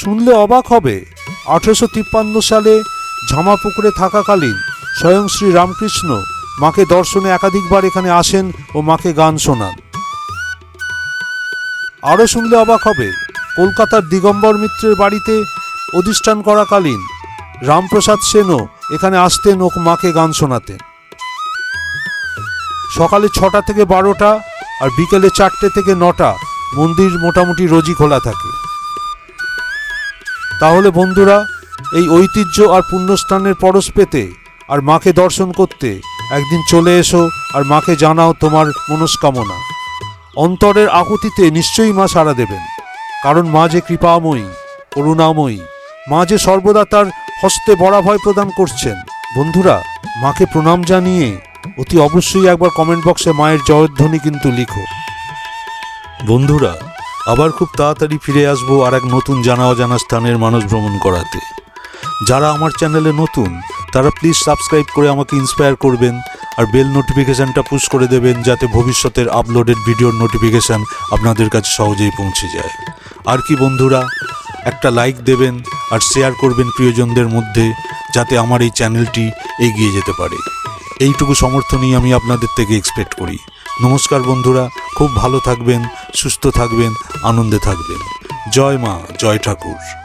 শুনলে অবাক হবে। আঠেরোশো তিপ্পান্ন সালে ঝামাপুকুরে থাকাকালীন স্বয়ং শ্রী রামকৃষ্ণ মাকে দর্শনে একাধিকবার এখানে আসেন ও মাকে গান শোনান। আরও শুনলে অবাক হবে, কলকাতার দিগম্বর মিত্রের বাড়িতে অধিষ্ঠান করাকালীন রামপ্রসাদ সেনও এখানে আসতেন ও মাকে গান শোনাতেন। সকালে ছটা থেকে বারোটা আর বিকেলে চারটে থেকে নটা মন্দির মোটামুটি রোজই খোলা থাকে। তাহলে বন্ধুরা, এই ঐতিহ্য আর পুণ্যস্থানের পরশ পেতে আর মাকে দর্শন করতে একদিন চলে এসো আর মাকে জানাও তোমার মনস্কামনা। অন্তরের আকুতিতে নিশ্চয়ই মা সাড়া দেবেন, কারণ মা যে কৃপাময়ী, করুণাময়ী, মা যে সর্বদা তার হস্তে বরাভয় প্রদান করছেন। বন্ধুরা, মাকে প্রণাম জানিয়ে অতি অবশ্যই একবার কমেন্ট বক্সে মায়ের জয়ধ্বনি কিন্তু লিখো। বন্ধুরা আবার খুব তাড়াতাড়ি ফিরে আসব আর এক নতুন জানা অজানা স্থানের মানুষ ভ্রমণ করাতে। যারা আমার চ্যানেলে নতুন, তারা প্লিজ সাবস্ক্রাইব করে আমাকে ইন্সপায়ার করবেন আর বেল নোটিফিকেশানটা পুশ করে দেবেন যাতে ভবিষ্যতের আপলোডেড ভিডিওর নোটিফিকেশান আপনাদের কাছে সহজেই পৌঁছে যায়। আর কি বন্ধুরা, একটা লাইক দেবেন আর শেয়ার করবেন প্রিয়জনদের মধ্যে যাতে আমার এই চ্যানেলটি এগিয়ে যেতে পারে। এইটুকু সমর্থনই আমি আপনাদের থেকে এক্সপেক্ট করি। নমস্কার বন্ধুরা, খুব ভালো থাকবেন সুস্থ থাকবেন আনন্দে থাকবেন। জয় মা জয় ঠাকুর।